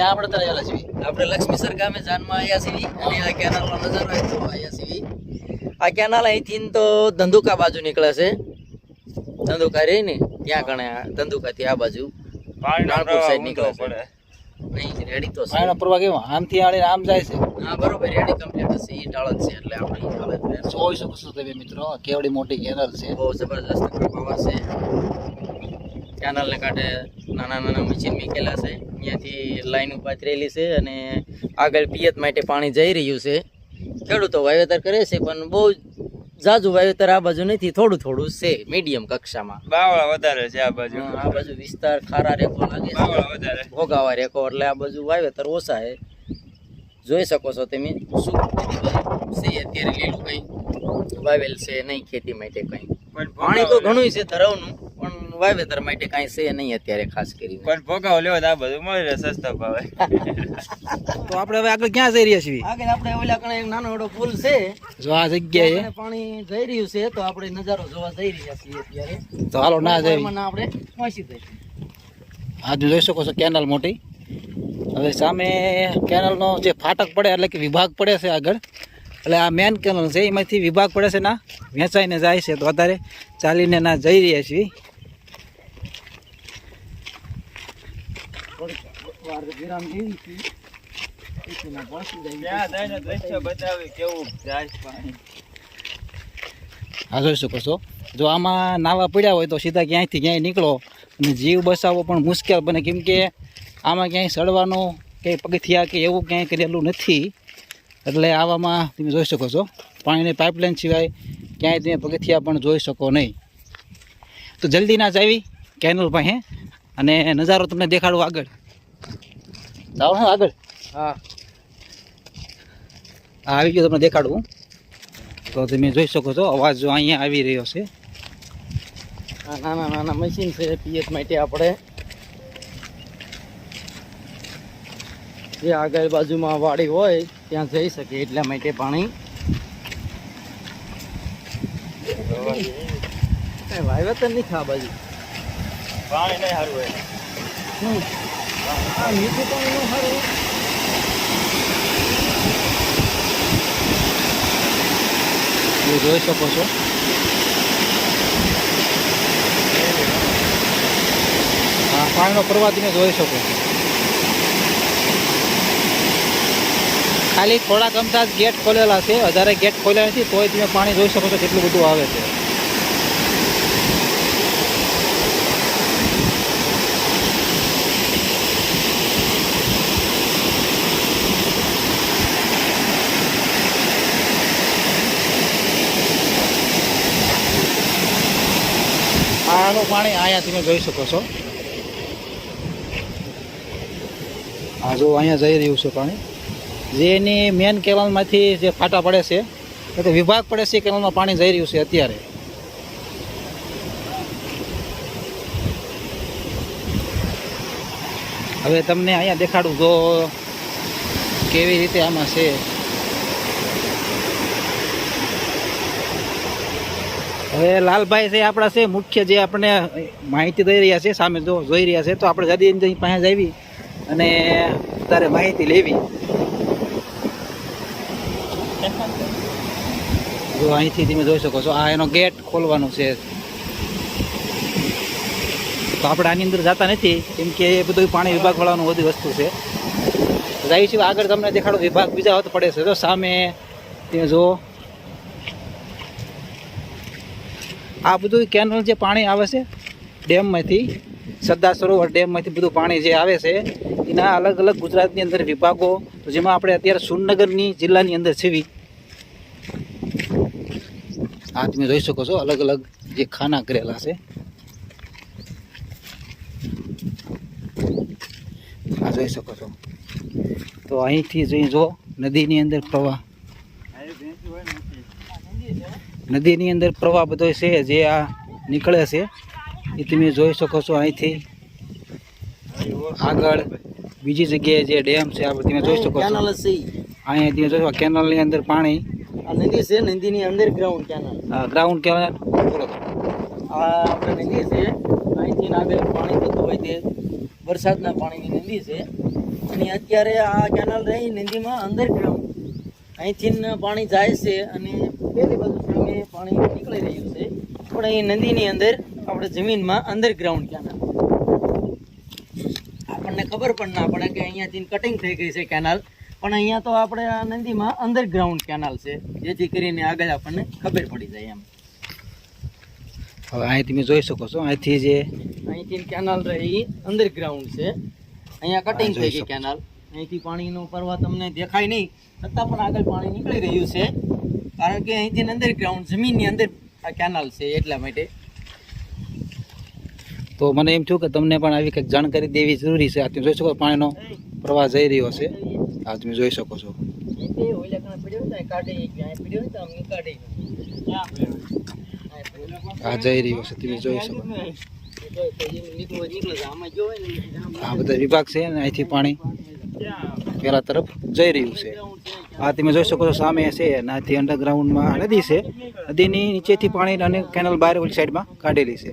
ત્યાં આપણે ત્યારે આવેલા છીએ. આપણે લક્ષ્મીસર ગામે જાનમાં આવ્યા છીએ. અને આ કેનાલનો નજારો એ જોવા આવ્યા છીએ. આ કેનાલ અહીંથી તો ધંધુકા બાજુ નીકળે છે. ધંધુકા રહી ને ત્યાં કણે આ ધંધુકાથી આ બાજુ. નાણપુર સાઈડ નીકળે છે. નહીં રેડી તો છે. પાણીનો પ્રવાહ કેવો આમથી આડીને આમ જાય છે. હા બરોબર રેડી કમ્પ્લીટ છે એ ટાળ છે એટલે આપણે. જોઈ શકો છો તમે મિત્રો. કેવડી મોટી કેનલ છે. બહુ જબરજસ્ત પ્રભાવ છે કેનાલને કાંઠે નાના નાના મશીન મૂકેલા છે. અહીંયાથી લાઈન પાથરેલી છે અને આગળ પિયત માટે પાણી જઈ રહ્યું છે. ખેડૂતો વાવેતર કરે છે પણ બહુ જાજુ વાવેતર આ બાજુ નથી થોડું થોડું છે મીડિયમ કક્ષામાં. બાવળા વધારે છે આ બાજુ. આ બાજુ વિસ્તાર ખારા રેકો લાગે છે. વધારે. ભોગાવા રેકો એટલે આ બાજુ વાવેતર ઓછા છે. જોઈ શકો છો તમે શું છે અત્યારે લીલું કંઈ વાવેલ છે નહીં ખેતી માટે કંઈ. પણ તો ઘણું છે ધરાવનું. વાવેતર માટે કાંઈ છે નહીં અત્યારે ખાસ કરીને. પણ ભોગાવો લેવો તો આ બધું મળી રહે સસ્તા ભાવે. તો આપણે હવે આગળ ક્યાં જઈ રહ્યા છીએ? આગળ આપણે ઓલા કણે એક નાનો એવડો પુલ છે. જો આ જગ્યાએ. પાણી જઈ રહ્યું છે તો આપણે નજારો જોવા જઈ રહ્યા છીએ અત્યારે. તો હાલો ના જઈ. આપણે પહોંચી જઈશું આજુ જોઈ શકો છો કેનલ મોટી. હવે સામે કેનલનો જે ફાટક પડે એટલે કે વિભાગ પડે છે આગળ. એટલે આ મેન કેનલ છે એમાંથી વિભાગ પડે છે ના વેચાઈને જાય છે તો અત્યારે ચાલીને ના જઈ રહ્યા છીએ. વાર વિરામ દેવી છે પછી પહોંચી જઈએ. ત્યાં જઈને દ્રશ્ય બતાવે કેવું જાય પાણી આ જોઈ શકો છો. જો આમાં નાવા પડ્યા હોય તો સીધા ક્યાંયથી ક્યાંય નીકળો અને જીવ બસાવવો પણ મુશ્કેલ બને. કેમ કે આમાં ક્યાંય સડવાનું કે પગથિયા કે એવું ક્યાંય કરેલું નથી. એટલે આવામાં તમે જોઈ શકો છો. પાણીની પાઇપલાઇન સિવાય ક્યાંય તમે પગથિયા પણ જોઈ શકો નહીં. તો જલ્દી ના જ આવી. કેનલ પાસે અને નજારો તમને દેખાડો આગળ. જાઓ હા આગળ? હા. આવી ગયો તમને દેખાડું તો તમે જોઈ શકો છો અવાજ જો અહીંયા આવી રહ્યો છે. આ નાના નાના મશીન છે પીએચ માટે આપણે. જે આગળ બાજુમાં વાડી હોય ત્યાં જઈ શકે એટલા માટે પાણી. વાયવતર નહીં ખા બાજુ? પાણી નહીં સારું હોય. હમ. આ મીઠું પાણી સારું એ જોઈ શકો છો. હા, પાણીનો પ્રવાહ તમે જોઈ શકો છો. ખાલી થોડાક અમતા ગેટ ખોલેલા છે, વધારે ગેટ ખોલ્યા નથી, તોય તમે પાણી જોઈ શકો છો કેટલું બધું આવે છે. આનું પાણી અહીંયા તમે જોઈ શકો છો. આ જો અહીંયા જઈ રહ્યું છે પાણી. જે એની મેન કેનલમાંથી જે ફાટા પડે છે એટલે વિભાગ પડે છે કેનલમાં પાણી જઈ રહ્યું છે અત્યારે. હવે તમને અહીંયા દેખાડું જો કેવી રીતે આમાં છે. હવે લાલભાઈ છે, આપણા છે, મુખ્ય જે આપણને માહિતી દઈ રહ્યા છે, સામે જો જોઈ રહ્યા છે, તો આપણે જદી એની પાસે આવી અને તારે માહિતી લેવી. જો અહીંથી તમે જોઈ શકો છો, આ એનો ગેટ ખોલવાનો છે. તો આપણે આની અંદર જતા નથી, કેમ કે એ બધું પાણી વિભાગ વાળાનું બધી વસ્તુ છે. જાય છે આગળ તમને દેખાડો, વિભાગ બીજા હોત પડે છે. તો સામે તે જો આ બધું કેનલ જે પાણી આવે છે, ડેમમાંથી સરદાર સરોવર ડેમમાંથી બધું પાણી જે આવે છે, એના અલગ અલગ ગુજરાતની અંદર વિભાગો, તો જેમાં આપણે અત્યારે સુરનગરની જિલ્લાની અંદર છીએ આ તમે જોઈ શકો છો, અલગ અલગ જે ખાના કરેલા છે. આ જોઈ શકો છો. તો અહીંથી જોઈ જો નદીની અંદર પ્રવાહ. નદીની અંદર પ્રવાહ બધો છે જે આ નીકળે છે એ તમે જોઈ શકો છો અહીંથી. આગળ બીજી જગ્યાએ જે ડેમ છે આ તમે જોઈ શકો છો. કેનલ છે અહીંયા તમે જોઈ શકો કેનલની અંદર પાણી. આ નદી છે નદીની અંદર ગ્રાઉન્ડ કેનલ ગ્રાઉન્ડ કેનલ. બોલો. આ આપણે નદી છે અહીંથી આગળ પાણી થતું હોય તે વરસાદના પાણીની નદી છે. અને અત્યારે આ કેનાલ રહી નદીમાં અંડરગ્રાઉન્ડ. અહીંથી પાણી જાય છે અને પેલી બાજુ સામે પાણી નીકળી રહ્યું છે. પણ અહીં નદીની અંદર આપણે જમીનમાં અંડરગ્રાઉન્ડ કેનાલ આપણને ખબર પણ ના પડે કે અહીંયાથી કટિંગ થઈ ગઈ છે કેનાલ પણ અહીંયા તો આપણે આ નદીમાં અંડરગ્રાઉન્ડ કેનાલ છે. જેથી કરીને આગળ આપણને ખબર પડી જાય એમ. હવે અહીં તમે જોઈ શકો છો અહીંથી જે અહીંથી કેનાલ રહી અંડરગ્રાઉન્ડ છે. અહીંયા કટિંગ થઈ ગઈ કેનાલ અહીંથી પાણીનો પરવા તમને દેખાય નહીં. છતાં પણ આગળ પાણી નીકળી રહ્યું છે. કારણ કે અહીંથી અંદર ગ્રાઉન્ડ જમીનની અંદર આ કેનાલ છે એટલા માટે. તો મને એમ થયું કે તમને પણ આવી કંઈક જાણકારી દેવી જરૂરી છે. આ તમે જોઈ શકો પાણીનો પ્રવાહ જઈ રહ્યો છે. આ તમે જોઈ શકો છો. આ જઈ રહ્યો છે તમે જોઈ શકો. ને આ બધા વિભાગ છે અને અહીંથી પાણી પેલા તરફ જઈ રહ્યું છે. આ તમે જોઈ શકો છો, સામે છે આથી અંડરગ્રાઉન્ડમાં નદી છે. નદીની નીચેથી પાણી અને કેનલ બહાર ઓલી સાઈડમાં કાઢેલી છે.